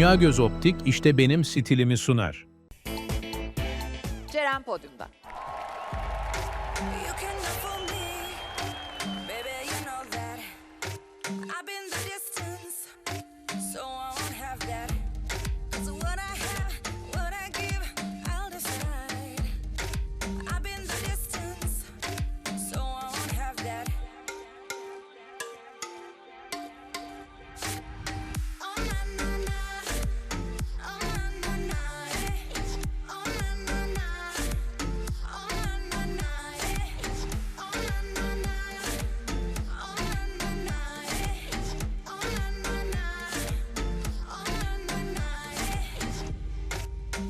Dünya Göz Optik işte benim stilimi sunar. Ceren podyumda.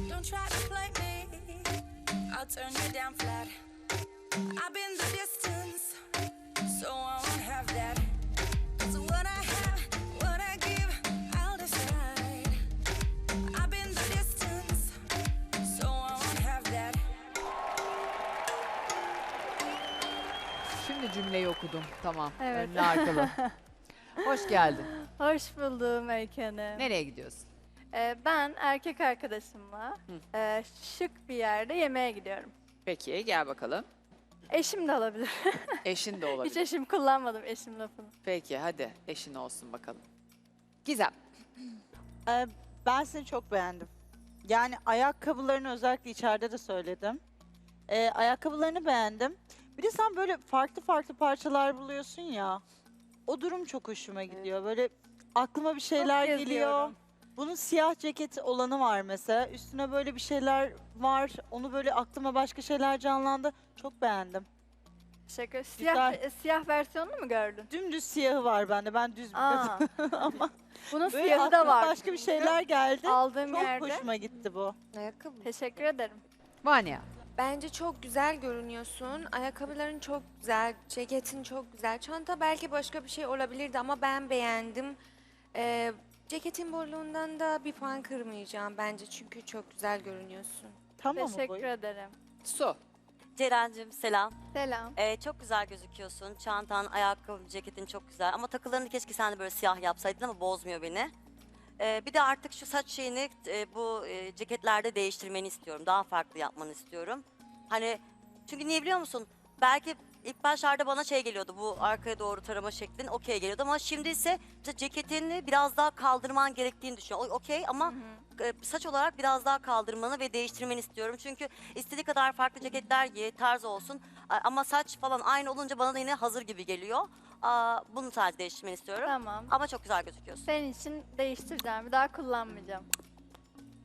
Don't try to play me, I'll turn you down flat. I've been the distance, so I won't have that. So what I have, what I give, I'll decide. I've been the distance, so I won't have that. Şimdi cümleyi okudum. Tamam. Evet. Önlü arkalı. Hoş geldin. Hoş buldum Hanım. Nereye gidiyorsun? Ee, ben erkek arkadaşımla e, şık bir yerde yemeğe gidiyorum. Peki gel bakalım. Eşim de olabilir. Eşin de Hiç olabilir. eşim kullanmadım eşim lafını. Peki hadi eşin olsun bakalım. Gizem. Ee, ben seni çok beğendim. Yani ayakkabılarını özellikle içeride de söyledim. Ee, ayakkabılarını beğendim. Bir de sen böyle farklı farklı parçalar buluyorsun ya. O durum çok hoşuma gidiyor. Böyle aklıma bir şeyler geliyor. geziyorum. Bunun siyah ceketi olanı var mesela. Üstüne böyle bir şeyler var. Onu böyle aklıma başka şeyler canlandı. Çok beğendim. Teşekkür Siyah, Güzel. e, siyah versiyonunu mu gördün? Dümdüz siyahı var bende. Ben düz bir Aa, kadınım ama bunun böyle siyahı da aklıma var. başka bir şeyler geldi. Aldığım Çok yerde. hoşuma gitti bu. Ayakkabı. Teşekkür ederim. Vanya. Bence çok güzel görünüyorsun. Ayakkabıların çok güzel, ceketin çok güzel. Çanta belki başka bir şey olabilirdi ama ben beğendim. Ee, ceketin bolluğundan da bir puan kırmayacağım bence çünkü çok güzel görünüyorsun. Tamam mı? Teşekkür ederim. Su. Ceren'cim selam. Selam. Ee, çok güzel gözüküyorsun. Çantan, ayakkabın, ceketin çok güzel. Ama takılarını keşke sen de böyle siyah yapsaydın ama bozmuyor beni. Ee, bir de artık şu saç şeyini e, bu e, ceketlerde değiştirmeni istiyorum. Daha farklı yapmanı istiyorum. Hani çünkü niye biliyor musun? Belki ilk başlarda bana şey geliyordu bu arkaya doğru tarama şeklin okey geliyordu ama şimdi ise işte ceketini biraz daha kaldırman gerektiğini düşünüyorum. O- Okey ama e, saç olarak biraz daha kaldırmanı ve değiştirmeni istiyorum. Çünkü istediği kadar farklı ceketler giy, tarz olsun. A- Ama saç falan aynı olunca bana da yine hazır gibi geliyor. Aa, bunu sadece değiştirmeni istiyorum. Tamam. Ama çok güzel gözüküyorsun. Senin için değiştireceğim. Bir daha kullanmayacağım.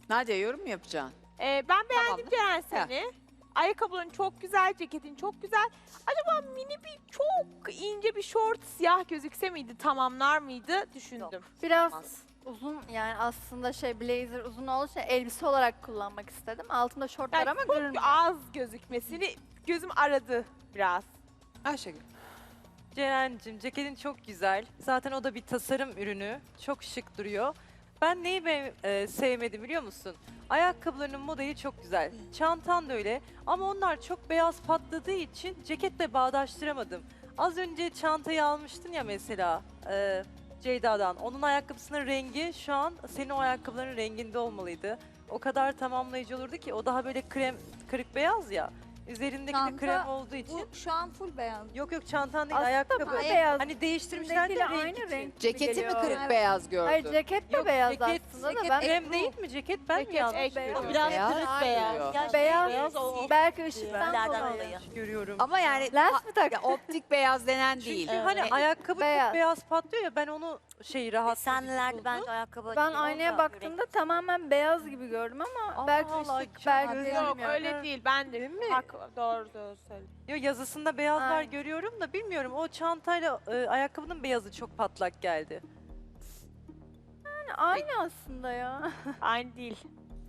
Nadia yorum mu yapacaksın? Ee, ben beğendim Tamam. Ceren seni. Ayakkabıların çok güzel, ceketin çok güzel. Acaba mini bir çok ince bir şort siyah gözükse miydi, tamamlar mıydı düşündüm. Biraz Olmaz. uzun yani aslında şey blazer uzun olduğu için elbise olarak kullanmak istedim. Altında şort var Yani ama çok görünmüyor. az gözükmesini gözüm aradı biraz. Ayşegül. Ceren'cim ceketin çok güzel. Zaten o da bir tasarım ürünü. Çok şık duruyor. Ben neyi be- e, sevmedim biliyor musun? Ayakkabılarının modayı çok güzel. Çantan da öyle. Ama onlar çok beyaz patladığı için ceketle bağdaştıramadım. Az önce çantayı almıştın ya mesela e, Ceyda'dan. Onun ayakkabısının rengi şu an senin o ayakkabıların renginde olmalıydı. O kadar tamamlayıcı olurdu ki o daha böyle krem kırık beyaz ya. Üzerindeki de Çanta krem olduğu için. Bu şu an full beyaz. Yok yok çantan değil Aslında ayakkabı. bu beyaz. Hani değiştirmişler de Üstündekiyle renk aynı için. renk gibi Ceketi mi geliyor. kırık Evet. beyaz gördün? Hayır ceket de Yok, beyaz ceket- aslında da ben krem değil mi ceket? Ben mi yanlış görüyorum. Biraz Beyaz. kırık beyaz. Beyaz. beyaz o, belki ışıktan Lerden dolayı. dolayı. görüyorum. Ama yani Lens mi tak? ya optik beyaz denen Çünkü değil. hani E, ayakkabı beyaz. çok beyaz patlıyor ya ben onu şey rahatsız Senlerde bence ayakkabı Ben değil, aynaya baktığımda tamamen beyaz gibi gördüm ama Allah belki Allah, ışık, belki bilmiyorum. Yok öyle değil. Ben de mi? Hak, doğru doğru söyle. Yo, yazısında beyazlar Aynen. görüyorum da bilmiyorum o çantayla e, ayakkabının beyazı çok patlak geldi. Aynı aslında ya. Aynı değil.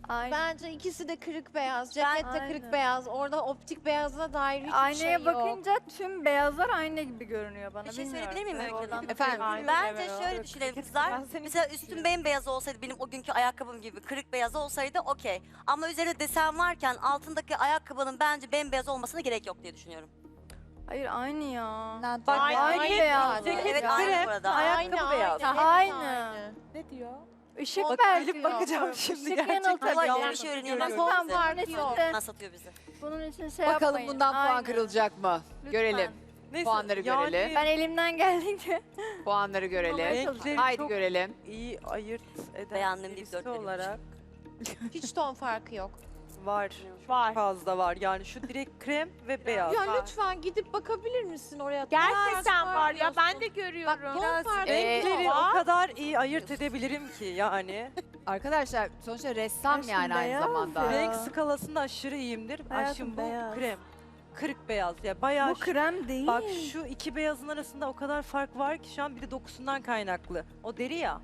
Aynı. Bence ikisi de kırık beyaz. Ceket de Aynen. kırık beyaz. Orada optik beyazına dair hiçbir Aynaya şey yok. bakınca tüm beyazlar aynı gibi görünüyor bana. Bir şey Bilmiyorum. söyleyebilir miyim Tabii Öykü Hanım? da Efendim? Aynen. Bence Evet. şöyle düşünelim kızlar. Ben seni Mesela üstüm seviyorum. bembeyaz olsaydı benim o günkü ayakkabım gibi kırık beyaz olsaydı okey. Ama üzerinde desen varken altındaki ayakkabının bence bembeyaz olmasına gerek yok diye düşünüyorum. Hayır aynı ya. Bak Aynı, Aynı aynı. beyaz. Ceket Evet, aynı krem, bu arada. ayakkabı beyaz. Aynı. Ne diyor? Işık Bak, belki gelip bakacağım şimdi Işık gerçekten. Lütfen bizi. bunun farkı için yok. de- Bundan satıyor bizi. Bunun için şey Bakalım yapmayın. bundan puan Aynen. kırılacak mı? Lütfen. Görelim. Neyse, Puanları yani görelim. Ben elimden geldiğince Puanları görelim. renkleri Haydi çok görelim. iyi ayırt eden Beğendim deyip birisi dört olarak Hiç ton farkı yok. Var. Var. Fazla var. Yani şu direkt krem ve beyaz. Ya lütfen gidip bakabilir misin oraya? Gerçekten var ya ben de görüyorum. Bak ton farkı Renkleri yok. o kadar iyi ayırt edebilirim ki yani. Arkadaşlar sonuçta ressam Aşkım yani aynı beyaz zamanda. ya. Renk skalasında aşırı iyiyimdir. Hayatım Aşkım bu beyaz. krem. Kırık beyaz ya bayağı bu krem değil. Bak şu iki beyazın arasında o kadar fark var ki şu an bir de dokusundan kaynaklı. O deri ya.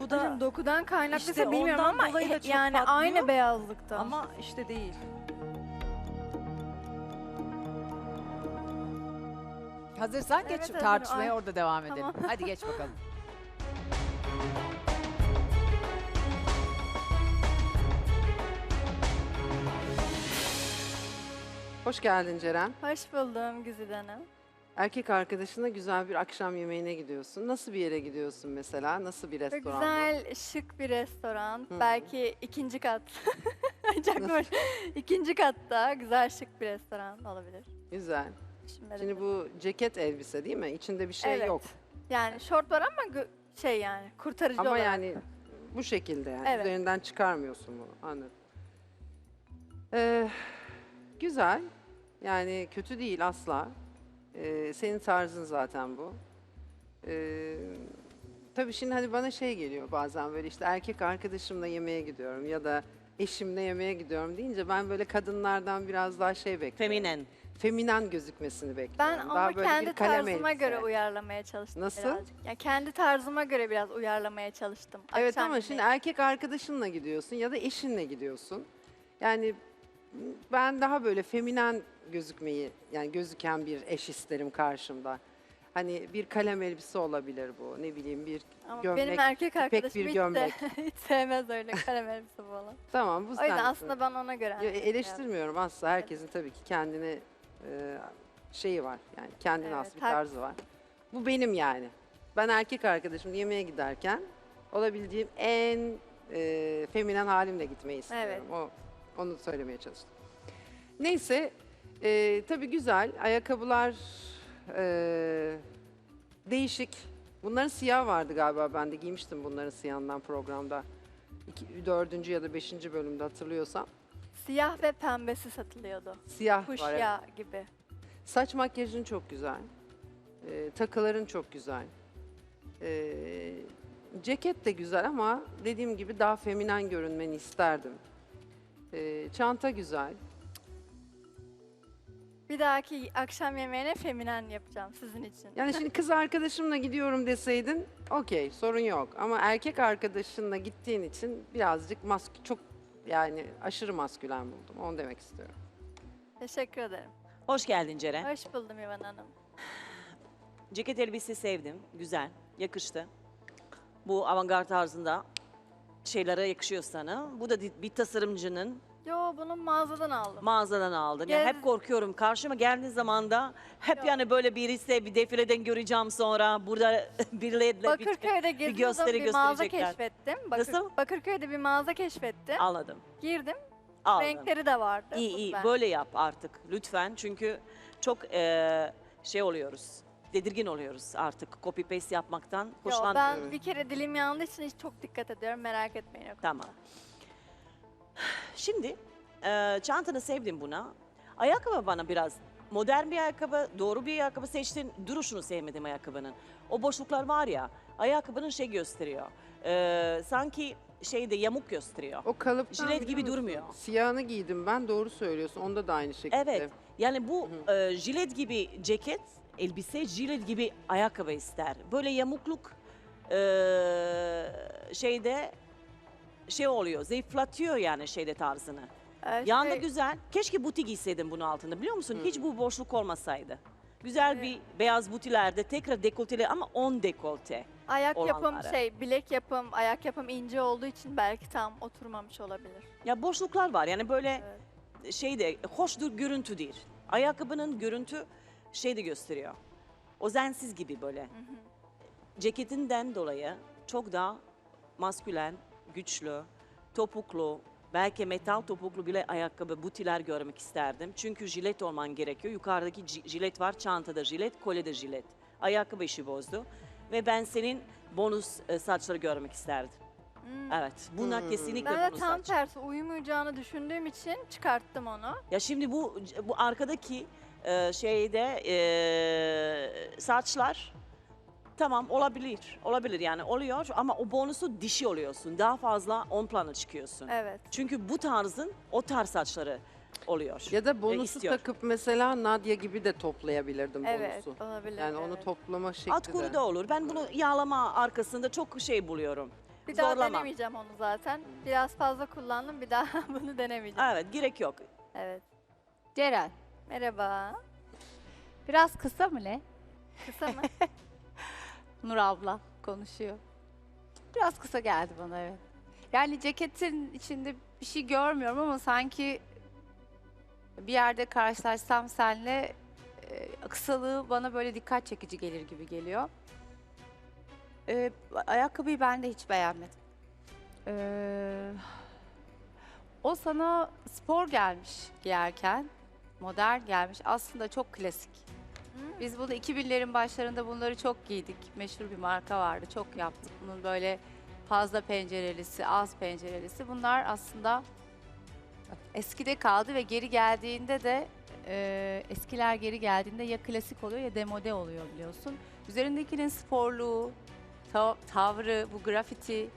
Bu da Hocam dokudan kaynaklıysa İşte bilmiyorum ondan ama dolayı da çok yani patlıyor. aynı beyazlıkta. ama işte değil. Hazırsan Evet, geç hazırım. tartışmaya Ay, orada devam edelim. tamam. Hadi geç bakalım. Hoş geldin Ceren. Hoş buldum Güzide Hanım. Erkek arkadaşına güzel bir akşam yemeğine gidiyorsun. Nasıl bir yere gidiyorsun mesela? Nasıl bir restoran güzel, şık bir restoran. Hı. Belki ikinci kat. Çok hoş. İkinci katta güzel şık bir restoran olabilir. Güzel. Şimdi, Şimdi bu ceket elbise değil mi? İçinde bir şey Evet. yok. Yani şort var ama gö- şey yani kurtarıcı Ama olarak. yani bu şekilde yani. Evet. Üzerinden çıkarmıyorsun bunu. Anladım. Ee, güzel. Yani kötü değil asla. Ee, senin tarzın zaten bu. Ee, tabii şimdi hani bana şey geliyor bazen böyle işte erkek arkadaşımla yemeğe gidiyorum ya da eşimle yemeğe gidiyorum deyince ben böyle kadınlardan biraz daha şey bekliyorum. Feminen. Feminen gözükmesini bekliyorum. Ben Daha onu böyle kendi bir kalem tarzıma elbise. göre uyarlamaya çalıştım Nasıl? birazcık. Yani kendi tarzıma göre biraz uyarlamaya çalıştım. Evet Akşam ama şimdi erkek arkadaşınla gidiyorsun ya da eşinle gidiyorsun. Yani ben daha böyle feminen gözükmeyi yani gözüken bir eş isterim karşımda. Hani bir kalem elbise olabilir bu. Ne bileyim bir Ama gömlek, benim erkek arkadaşım bir hiç, gömlek. de, hiç sevmez öyle kalem elbise falan. Tamam bu O yüzden sensin. aslında ben ona göre. Ya, hani eleştirmiyorum asla. Herkesin tabii ki kendine e, şeyi var. Yani kendine Evet, has bir hak- tarzı var. Bu benim yani. Ben erkek arkadaşımla yemeğe giderken olabildiğim en e, feminen halimle gitmeyi istiyorum. Evet. O onu söylemeye çalıştım. Neyse, e, tabii güzel. Ayakkabılar e, değişik. Bunların siyah vardı galiba. Ben de giymiştim bunların siyahından programda. İki, dördüncü ya da beşinci bölümde hatırlıyorsam. Siyah ve pembesi satılıyordu. Siyah var. evet. Fuşya gibi. Saç makyajın çok güzel. Ee, takıların çok güzel. Ee, ceket de güzel ama dediğim gibi daha feminen görünmeni isterdim. Ee, çanta güzel. Bir dahaki akşam yemeğine feminen yapacağım sizin için. Yani şimdi kız arkadaşımla gidiyorum deseydin okey sorun yok. Ama erkek arkadaşınla gittiğin için birazcık mask çok yani aşırı maskülen buldum. Onu demek istiyorum. Teşekkür ederim. Hoş geldin Ceren. Hoş buldum İvan Hanım. Ceket elbise sevdim. Güzel. Yakıştı. Bu avantgard tarzında şeylere yakışıyor sana. Bu da bir tasarımcının Yo bunu mağazadan aldım. mağazadan aldın. Ya Gez- hep korkuyorum. Karşıma geldiğin zaman da hep Yok. yani böyle birisi bir defileden göreceğim sonra burada birileriyle bir... Bakırköy'de gösteri bir mağaza gösterecekler. keşfettim. Bakır, Nasıl? Bakırköy'de bir mağaza keşfettim. Anladım. Girdim. Aldım. Renkleri de vardı. İyi iyi Ben- böyle yap artık lütfen çünkü çok eee, şey oluyoruz. Tedirgin oluyoruz artık copy paste yapmaktan. Yo, Hoşlanmıyorum. ben bir kere dilim yandığı için hiç çok dikkat ediyorum. Merak etmeyin. o. Tamam. Şimdi eee çantanı sevdim buna. Ayakkabı bana biraz modern bir ayakkabı, doğru bir ayakkabı seçtin. Duruşunu sevmedim ayakkabının. O boşluklar var ya, ayakkabının şey gösteriyor. Eee, sanki şeyde yamuk gösteriyor. O kalıptan Jilet gibi musun? durmuyor. Siyahını giydim ben doğru söylüyorsun. Onda da aynı şekilde. Evet. Yani bu e, jilet gibi ceket, elbise jilet gibi ayakkabı ister. Böyle yamukluk e, şeyde şey oluyor, zayıflatıyor yani şeyde tarzını. Ee, Yanında şey, güzel. Keşke buti giyseydin bunun altında biliyor musun? Hiç bu boşluk olmasaydı. Güzel bir beyaz butilerde tekrar dekolteli ama on dekolte. ayak yapım şey, bilek yapım, ayak yapım ince olduğu için belki tam oturmamış olabilir. Ya boşluklar var yani böyle şeyde hoş bir görüntü değil. Ayakkabının görüntü şey de gösteriyor. Özensiz gibi böyle. Ceketinden dolayı çok daha maskülen, güçlü, topuklu, belki metal topuklu bile ayakkabı, butiler görmek isterdim. Çünkü jilet olman gerekiyor. Yukarıdaki ji- jilet var, çantada jilet, kolyede jilet. Ayakkabı işi bozdu. Ve ben senin bonus e, saçları görmek isterdim. Hmm. Evet, bunlar kesinlikle Ben de bonus tam saç. tersi uyumayacağını düşündüğüm için çıkarttım onu. Ya şimdi bu bu arkadaki e, şeyde e, saçlar tamam olabilir. Olabilir yani oluyor ama o bonusu dişi oluyorsun. Daha fazla ön plana çıkıyorsun. Evet. Çünkü bu tarzın o tarz saçları oluyor. Ya da bonusu istiyor. takıp mesela Nadia gibi de toplayabilirdim Evet, bonusu. olabilir. Yani onu evet. toplama şekli At kuru de. da olur. Ben bunu yağlama arkasında çok şey buluyorum. Bir daha zorlamam. denemeyeceğim onu zaten. Biraz fazla kullandım. Bir daha bunu denemeyeceğim. Evet gerek yok. Evet. Ceren. Merhaba. Biraz kısa mı ne? Kısa mı? Nur abla konuşuyor. Biraz kısa geldi bana evet. Yani ceketin içinde bir şey görmüyorum ama sanki bir yerde karşılaşsam senle e, kısalığı bana böyle dikkat çekici gelir gibi geliyor. E, ayakkabıyı ben de hiç beğenmedim. E, o sana spor gelmiş giyerken, modern gelmiş. Aslında çok klasik. Biz bunu 2000'lerin başlarında bunları çok giydik. Meşhur bir marka vardı. Çok yaptık. Bunun böyle fazla pencerelisi, az pencerelisi. Bunlar aslında eskide kaldı ve geri geldiğinde de e, eskiler geri geldiğinde ya klasik oluyor ya demode oluyor biliyorsun. Üzerindekinin sporluğu, ta- tavrı, bu grafiti,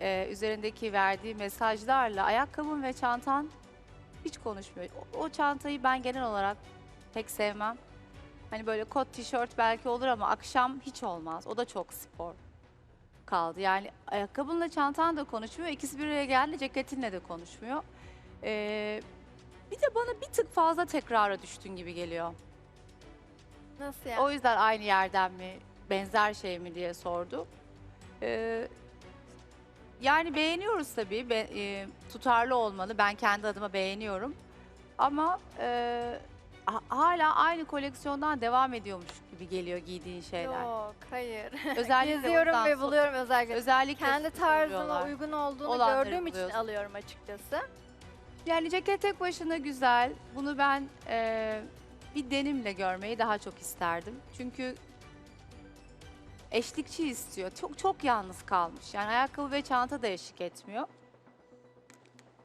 e, üzerindeki verdiği mesajlarla ayakkabın ve çantan hiç konuşmuyor. O, o çantayı ben genel olarak pek sevmem. Hani böyle kot tişört belki olur ama akşam hiç olmaz. O da çok spor kaldı. Yani ayakkabınla çantan da konuşmuyor. İkisi bir araya geldi ceketinle de konuşmuyor. Ee, bir de bana bir tık fazla tekrara düştün gibi geliyor. Nasıl yani? O yüzden aynı yerden mi, benzer şey mi diye sordu. Ee, yani beğeniyoruz tabii. Be- e, tutarlı olmalı. Ben kendi adıma beğeniyorum. Ama e, ha- hala aynı koleksiyondan devam ediyormuş gibi geliyor giydiğin şeyler. Yok, hayır. Özellikle Geziyorum ondan ve buluyorum özellikle. Özellikle Kendi tarzıma söylüyorlar. uygun olduğunu Olanları gördüğüm için buluyorsun. alıyorum açıkçası. Yani ceket tek başına güzel. Bunu ben eee, bir denimle görmeyi daha çok isterdim. Çünkü eşlikçi istiyor. Çok çok yalnız kalmış. Yani ayakkabı ve çanta da eşlik etmiyor.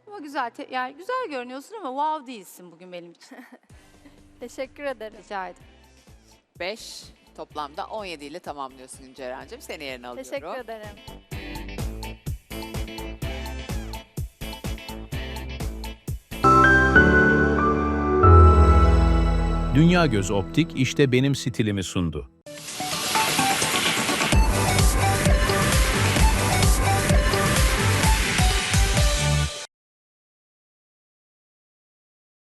Ama güzel. te- yani güzel görünüyorsun ama wow değilsin bugün benim için. Teşekkür ederim. Rica ederim. 5 toplamda 17 ile tamamlıyorsun Ceren'cim. Seni yerine alıyorum. Teşekkür ederim. Dünya Göz Optik işte benim stilimi sundu.